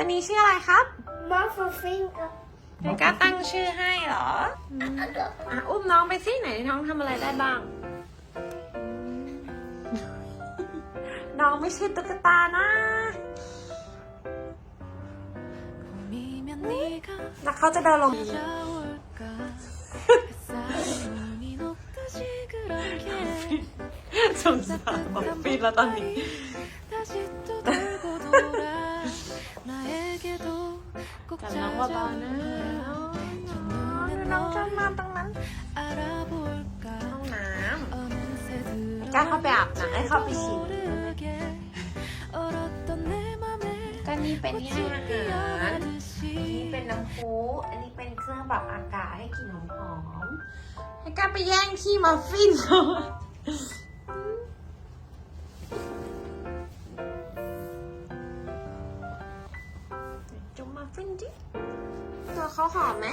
ตัวนี้ชื่ออะไรครับ มาฟฟิงกับ เด็กก็ตั้งชื่อให้เหรออืมอ่ะอุ้มน้องไปสิไหนน้องทำอะไรได้บ้าง น้องไม่ใช่ตุ๊กตานะ 봄이면 네가 แล้วเขาจะเดินลง 찾아올까 햇살이 눈이 녹듯이 그렇게 สงสารบอกปีแล้วตอนนี้ จับน้องเบาๆนะน้องจะมาตรงนั้นห้องน้ำกล้าเข้าไปอาบน้ำให้เข้าไปฉีดกันนี่เป็นที่ให้อาหารนี่เป็นน้ำพุอันนี้เป็นเครื่องปรับอากาศให้กลิ่นหอมๆให้กล้ไปแย่งขี้มาฟิน ฟินดิตัวเขาหอมไหม.